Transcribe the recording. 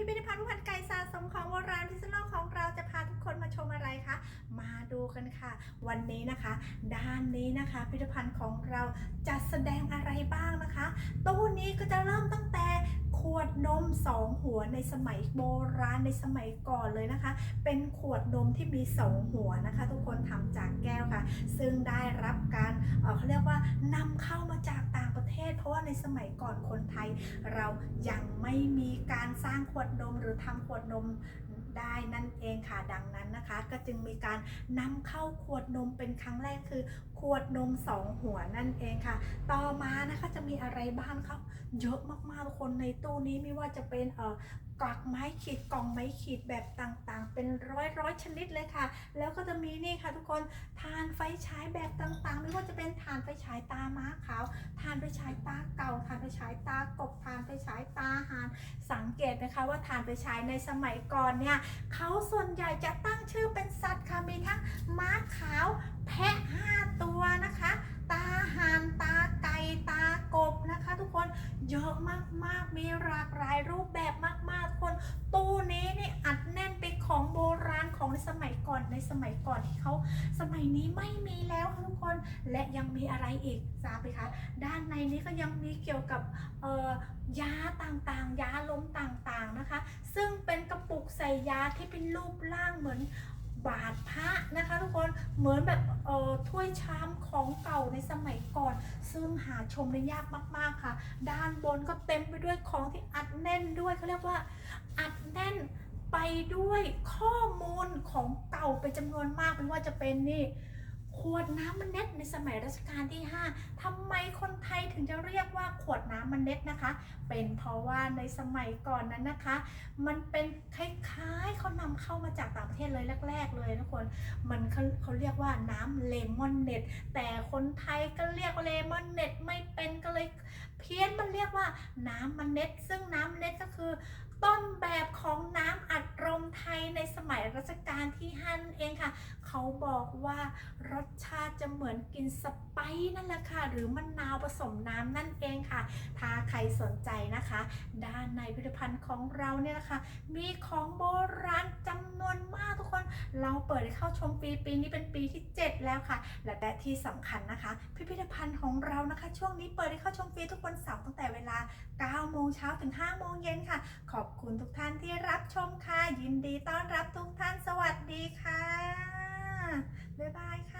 พิพิธภัณฑ์ผู้พันไก่สะสมของโบราณพิษณุโลกของเราจะพาทุกคนมาชมอะไรคะมาดูกันค่ะ วันนี้นะคะ ด้านนี้นะคะพิพิธภัณฑ์ของเราจัดแสดงอะไรบ้างนะคะตู้นี้ก็จะเริ่มตั้งแต่ขวดนมสองหัวในสมัยโบราณในสมัยก่อนเลยนะคะ เป็นขวดนมที่มีสองหัวนะคะ ทุกคนทำจากแก้วค่ะ ซึ่งได้รับการเอ่อเขาเรียกว่านำเข้ามา ราะว่าในสมัยก่อนคนไทย เรายังไม่มีการสร้างขวดนมหรือทำขวดนมได้นั่นเองค่ะดังนั้นนะคะ ก็จึงมีการนำเข้าขวดนมเป็นครั้งแรกคือ ขวดนมสองหัวนั่นเองค่ะ ต่อมานะคะจะมีอะไรบ้างครับเยอะมากๆทุกคนในตู้นี้ไม่ว่าจะเป็นเอ่อ กากไม้ขีดกล่องไม้ขีดแบบต่างๆ เป็นร้อยร้อยชนิดเลยค่ะ แล้วก็จะมีนี่ค่ะทุกคนทานไฟฉายแบบต่างๆ ไม่ว่าจะเป็นทานไฟฉายตาม้าขาวทานไฟฉายตาเก่าทานไฟฉายตากบทานไฟฉายตาหานสังเกตนะคะว่าทานไฟฉายในสมัยก่อนเนี่ยเขาส่วนใหญ่จะตั้งชื่อเป็นสัตว์ค่ะมีทั้งม้าขาวแพะห้าตัวนะคะ ตาหานตาไก่ตากบนะคะ ทุกคนเยอะมากๆมีหลากหลายรูปแบบมากๆทุกคน ตู้นี้นี่อัดแน่นไปของโบราณของในสมัยก่อนใน สมัยก่อนที่เขาสมัยนี้ไม่มีแล้วค่ะทุกคนและยังมีอะไรอีกทราบไหมคะ ด้านในนี้ก็ยังมีเกี่ยวกับยาต่างๆ ยาล้มต่างๆนะคะ ซึ่งเป็นกระปุกใส่ยาที่เป็นรูปร่างเหมือนบาทพระนะคะทุกคนเหมือนแบบเอ่อถ้วยชามของเก่าในสมัยก่อน ซึ่งหาชมได้ยากมากๆค่ะ ด้านบนก็เต็มไปด้วยของที่อัดแน่นด้วยเขาเรียกว่าอัดแน่นไปด้วยข้อมูล ของเก่าเป็นจำนวนมากไม่ว่าจะเป็นนี่ขวดน้ำมันเน็ตในสมัยรัชกาลที่ 5ทำไมคนไทยถึงจะเรียกว่าขวดน้ำมันเน็ตนะคะ เป็นเพราะว่าในสมัยก่อนนั้นนะคะ มันเป็นคล้ายๆเขานำเข้ามาจากต่างประเทศเลยแรก ๆ เลยทุกคน มันเขาเขาเรียกว่าน้ำเลมอนเน็ต แต่คนไทยก็เรียกเลมอนเน็ตไม่เป็นก็เลยเพี้ยนมันเรียกว่าน้ำมันเน็ตซึ่งน้ำเน็ตก็คือ ต้นแบบของน้ำอัดลมไทยในสมัยรัชกาลที่5นั่นเองค่ะ เขาบอกว่ารสชาติจะเหมือนกินสไปซ์นั่นแหละค่ะ หรือมะนาวผสมน้ำนั่นเองค่ะ ถ้าใครสนใจนะคะ ด้านในพิพิธภัณฑ์ของเราเนี่ยนะคะ มีของโบราณจำนวนมากทุกคน เราเปิดให้เข้าชมปีปีนี้เป็นปีที่ 7 แล้วค่ะ และและที่สำคัญนะคะ พิพิธภัณฑ์ของเรานะคะ ช่วงนี้เปิดให้เข้าชมฟรีทุกวันเสาร์ตั้งแต่เวลา 9 โมงเช้าถึง 5 โมงเย็นค่ะ ขอบคุณทุกท่านที่รับชมค่ะ ยินดีต้อนรับทุกท่าน สวัสดีค่ะ บ๊ายบายค่ะ